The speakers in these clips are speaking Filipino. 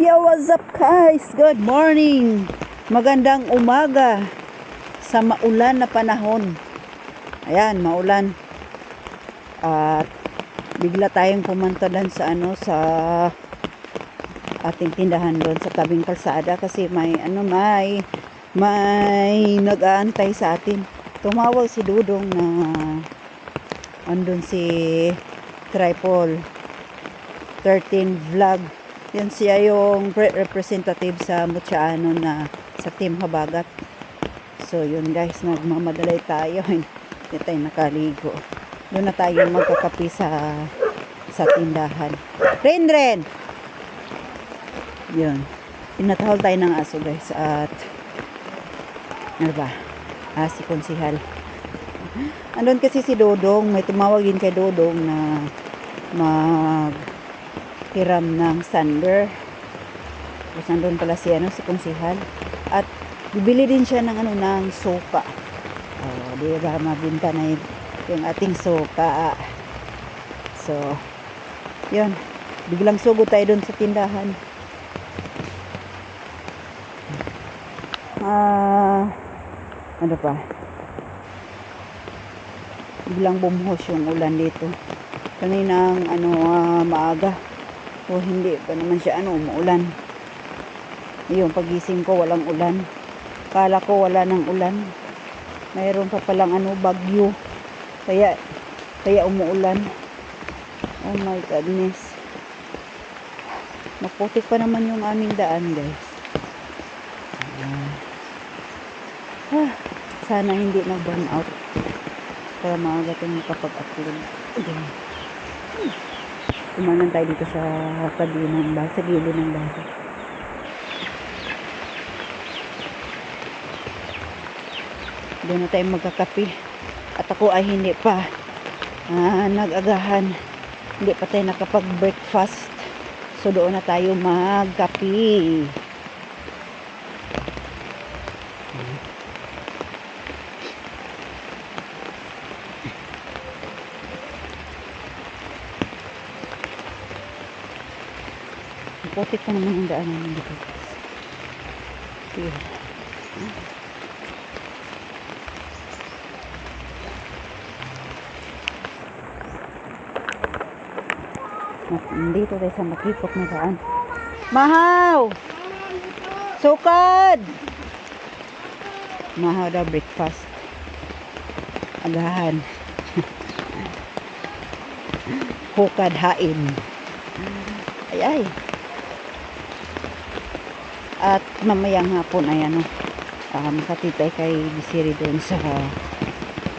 Yo, what's up guys? Good morning. Magandang umaga sa maulan na panahon. Ayan, maulan. At bigla tayong pumunta doon sa ano sa ating tindahan doon sa tabing kalsada kasi may ano may may nag-aantay sa atin. Tumawag si Dudong na andun si Tripol 13 vlog yan siya yung pre- representative sa Mutsaano na sa Team Habagat. So yun guys, nagmamadalay tayo. Hindi tayo nakaligo. Doon na tayo magkakapi sa sa tindahan. Ren, Ren! Yun. Tinatahol tayo ng aso guys. At ano ba? Ah, si Konsihal. Andun kasi si Dodong. May tumawagin kay Dodong na mag hiram ng sander. Tapos nandun pala si, ano, si konsihal. At bibili din siya ng, ano, ng soka. Oh, di ba, mabinta na yun, yung ating soka. So, yun. Biglang sugod tayo dun sa tindahan. Ah, ano pa? Biglang bumuhos yung ulan dito. Kaninang, ano, ah, maaga. O hindi pa naman siya ano, umuulan. Yung pagising ko walang ulan. Kala ko wala ng ulan. Mayroon pa palang ano, bagyo. Kaya, kaya umuulan. Oh my goodness. Maputik pa naman yung aming daan guys. Ah. Sana hindi na-burn out. Para maaga tayo makapag-upload. Again. Kumanan tayo dito sa tabi ng bahay, sa gilid ng bahay. Doon na tayo magkakapi. At ako ay hindi pa ah, nag-agahan. Hindi pa tayo nakapag-breakfast. So doon na tayo magkapi. Putik pa naman ang daan namin dito. Sige. Nandito tayo sa makipot na daan. Mahaw! Sukad! Mahaw daw breakfast. Agahan. Hukad hain. Ay ay. At mamayang hapon ay ano, um, katitay kay Bisiri doon sa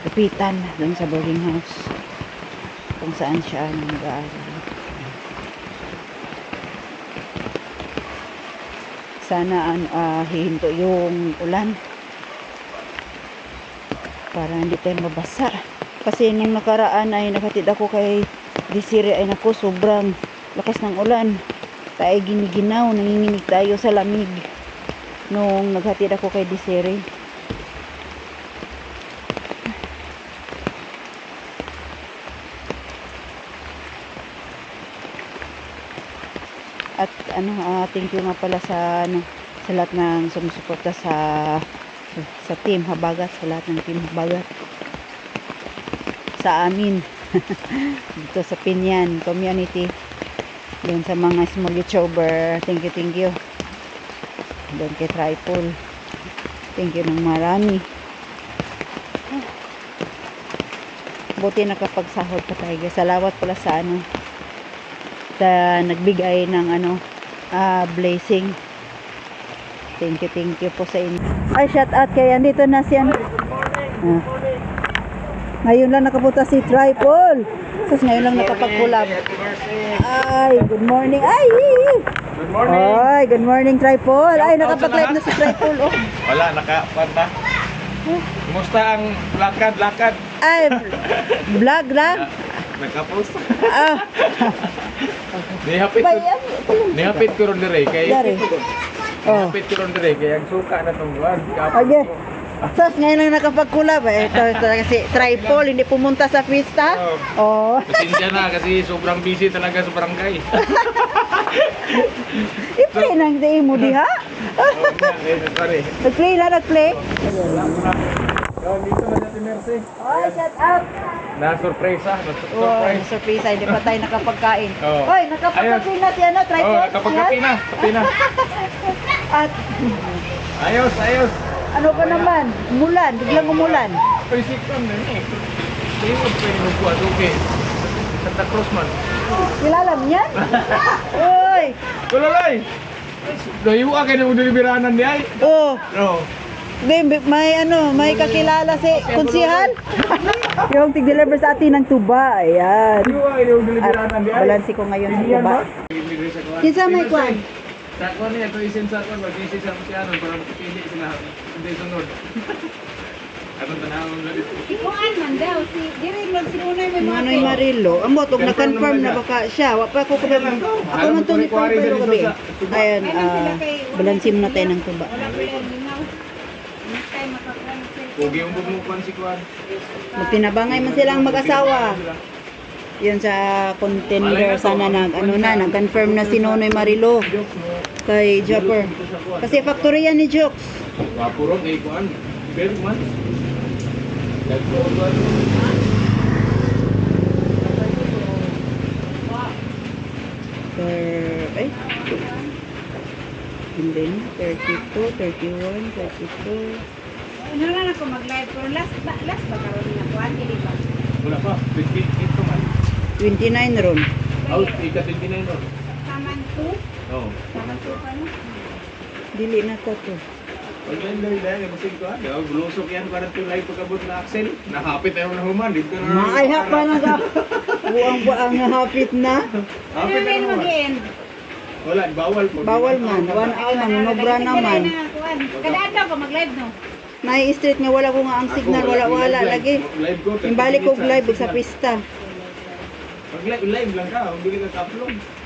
Lupitan, doon sa boarding house. Kung saan siya nag-aaral. Sana an ah, hihinto yung ulan para hindi tayo mabasa. Kasi nung nakaraan ay nakatid ako kay Bisiri ay nako sobrang lakas ng ulan tayo giniginaw, nanginginig tayo sa lamig nung naghatid ako kay Desiree. At ano, ah, thank you nga pala sa ano, sa lahat ng sumusuporta sa sa team Habagat, sa lahat ng team Habagat. Sa amin. Dito sa Pinyan community. Doon sa mga small YouTuber, thank you, thank you. Doon kay Tripol. Thank you ng marami. Buti nakapagsahod pa tayo. guys. Salamat pala sa ano, sa nagbigay ng ano, ah, blessing. Thank you, thank you po sa inyo. Ay, shout out kay andito na si ano. Ah. Ngayon lang nakapunta si Tripol. Tapos ngayon lang nakapag-collab. Ay, good morning. Ay! Good morning. Ay, good morning, Tripol. Ay, nakapag-live na si Tripol. Oh. Wala, nakapanta. Kumusta ang lakad-lakad? Ay, vlog lang. Nakapost. Ah, Nihapit ko, nihapit ko ron dire kay. Nihapit ko ron dire kay ang suka na tong buwan. Okay. Sos, ngayon lang nakapag-collab. Eh. Ito, ito kasi Tripol, hindi pumunta sa pista. Oh. Pasensya na kasi sobrang busy talaga sa barangay. I-play nang di mo diha. Oo eh. Nag-play na, nag-play. Oh, dito na si Mercy. Oh, shout out. Na-surpresa, Oh, na-surprise. surprise, hindi pa tayo nakapagkain. Oo. Hoy, nakapagkain na si ano, try Oh, ko. nakapagkape na, kape na. At Ayos, ayos. Ano ka naman, umulan, biglang umulan. Physical na eh. Tingod pa yung buwan, okay. Santa Cruz man. Kilala mo yan? Uy! Kulalay! Ka kayo ng deliberanan niya ay. Oh, No. di, may ano, may kakilala si Kunsihal. yung tig-deliver sa atin ng tuba. Ayan. At niya balansi ko ngayon ng tuba. ba? Kinsa may kwan? Sa kwan niya, ito isin sa kwan, mag-isin sa musyanon para makipili sila. Hindi sunod. Atong tanahon na dito. Kuan man daw si dire lang si Unay may mga Manoy Marilo. Amo tog na-confirm na baka siya. Wa pa ko ko Ako man to ni pero gabi. Ayan, ah, muna tayo ng tuba. wala pa yung lingaw. Next time makakuha ng cellphone. Huwag yung bumukuan si kwan. Magtinabangay man silang mag-asawa. Yun sa contender sana nag ano na nag-confirm na si Nonoy Marilo kay Jopper. Kasi factory yan ni Jokes. Wapurot eh kwan. Berg man. Nagkuhan. Per, ay. And then, 32, 31, 32. Ano lang ako mag-live pero last ba last ba karon na kuan dili ba? Wala pa. 28 to man. 29 ron. Out, ika 29 ron. Taman 2, Oo. taman 2 pa no. Dili na to to. Pag yan dahil dahil, masig ko ah. Daw, gulusok yan para ito live pagkabot na Axel. Nakapit tayo na human. Dito na. Maay pa na ka. Buang buang hapit na. Ano Hapit na man human. mag-end? Wala, bawal po. Bawal man. One hour man. Nobra naman. Kada adlaw ka mag-live no. Nai-street nga wala ko nga ang signal. Wala wala lagi. Live ko. Ko live sa pista. Pag live, live lang ka. Huwag ka ka-upload.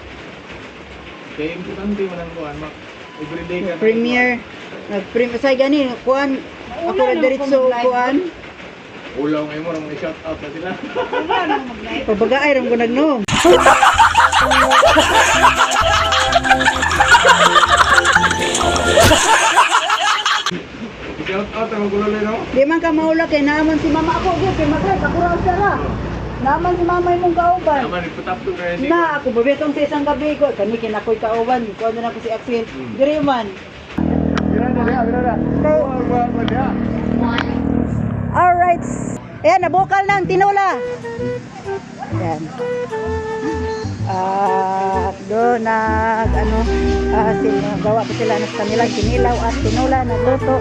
Kaya importante mo nang kuhan. Mak. Everyday ka. Premiere. Nag-premiere. Say gani. Kuan. Ako na diretso kuan. Ulaw ngayon mo, mga shout out na sila. Mag-live. Pabagaay ram ko nagno. Shout out ang magulo no? Di man ka maula kay naaman si mama ako. Di kay magay. Pakuraw siya ra. Naaman si mama imong kauban. Naman, iputap to kaya si... Na, ako babetong sa isang gabi ko. Kani kinakoy kauban. Kuha na ako si Axel. Diri man. Bira na, bira na. Kay- ya. Alright. Ayan, nabukal ng tinula. Ayan. At doon nag ano ah, sila, gawa pa sila ng kanilang kinilaw at tinula nagluto.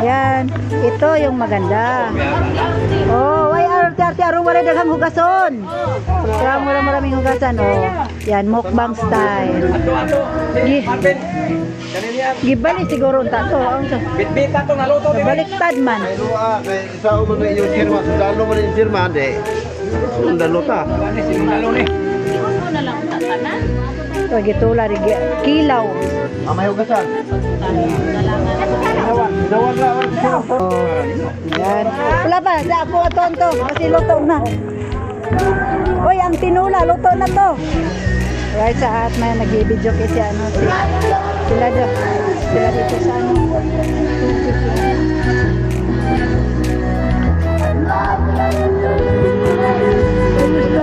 Ayan, ito yung maganda. Oh, why arte arte aron wala daghang hugason. Kaya mo maraming hugasan oh. Yan mukbang style. Gi siguro unta to. Ang sa Bitbita to naluto di ba? baliktad man. Isa mo na yung sirma, sundalo mo na yung sirma, de. Sundalo ta. Sinunalo ni. Ito gitula rig kilaw. Amay hugasan. Dawa, dawa na ang sirma. Oh, yan. Wala ba? Sa ako aton to. Kasi luto na. Uy, ang tinula, luto na to. Right sa at may nag-video kay si ano si sila do. Sila dito sa ano.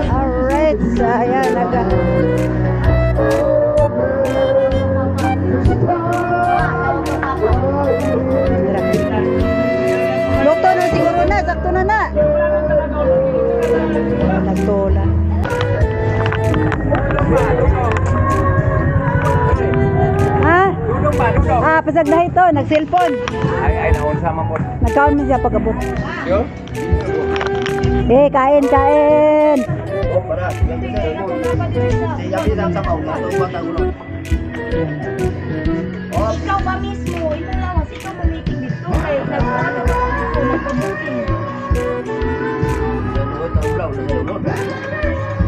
Alright, so Ah, pasag na ito, nag-cellphone. Ay, ay, naon sa mamon. Nagkaon mo siya pagkabot. Yo? Eh, kain, kain. Oh, para. Si Yabi lang sa maula, to ba ta ulo. Ikaw ba mismo, ito lang ikaw mo meeting dito kay nagsabi ko nagpamuting.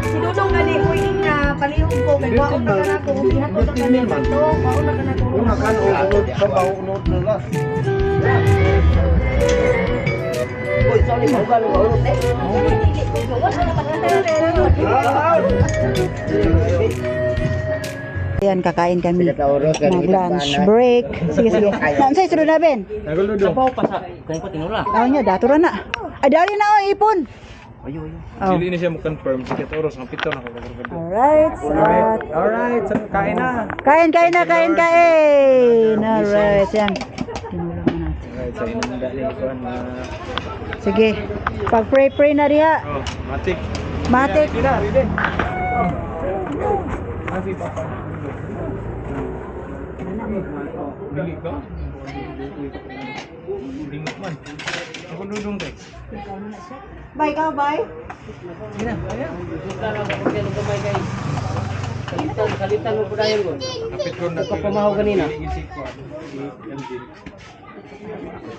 Si Dudong gani ko nga palihog ko kay waon na kana ko gihat ko sa kanil man to, waon na kana ko. Una kan o unod sa bawo unod na las. Oy, sorry, maugal mo unod eh. Ayan, kakain kami. Kaya Mag-lunch break. Sige, sige. Nansay, sunod na, Ben. Nagulo do. Ako niya, dato na na. Ay, dali na, oh, ipon. Oh. Dili ni siya mo confirm sige oras ang pito na ko Alright, at Alright, so kain na. kain, kain na, kain, kain. Alright, yan. Na. Alright, sa inunda ni kuan na Sige, pag-pray-pray na diha. oh, matik. Matik. Sila, ready. Kasi papa. Dili ka? Dingok man. Ako dudong guys. Bye ka, bye. Kapit ko na. Kapamahaw kanina.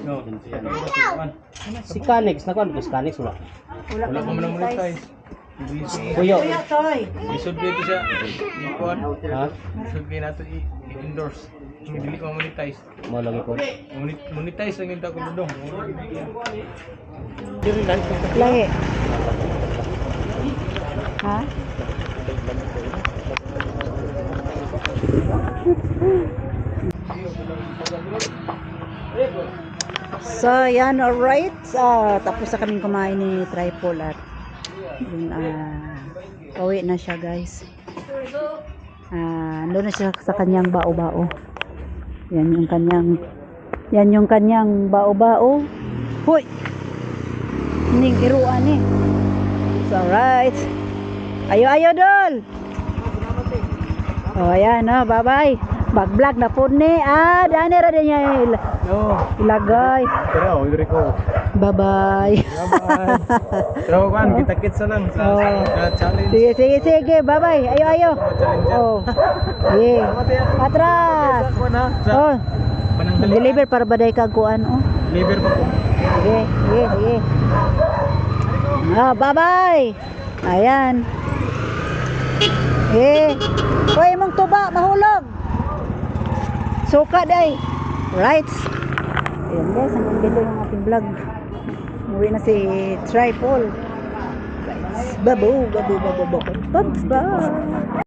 No. Si Canex, nakuha ko si Canex wala. Wala ko man monetize. Kuya, Kuya, toy. Isod kayo ito siya. Ikuan. ha? Isod nato i-endorse. Hindi ko monetize. Mo lang ko. Monet- Monetize lang yung tako dudong. Lahi. Ha? So, yan, alright. Ah, tapos na kaming kumain ni Tripol at yun, ah, uwi na siya, guys. Ah, doon na siya sa kanyang bao-bao. Yan yung kanyang yan yung kanyang bao-bao. Hoy! Ning iruan eh. So, alright. Ayo, ayo, dol! Oh, ayan, oh, bye-bye. Bag-vlog na po ni. Ah, dani ra din niya il- No. ilagay. Pero, uri ko. Bye-bye. Bye-bye. Pero kan, kita kits na lang sa Oh. challenge. Sige, sige, sige. Bye-bye. Ayo, ayo. Oh. Sige. Atras. Sa Oh, deliver para baday ka kuan, oh. Liver pa ko. Sige, sige, sige. Ah, bye-bye. Ayan. Eh, hoy mong tuba, mahulog. Suka day. Right. Ayan guys, hanggang dito yung ating vlog. Uwi na si Tripol. Guys, babu, babu, babu, babu. Bye-bye.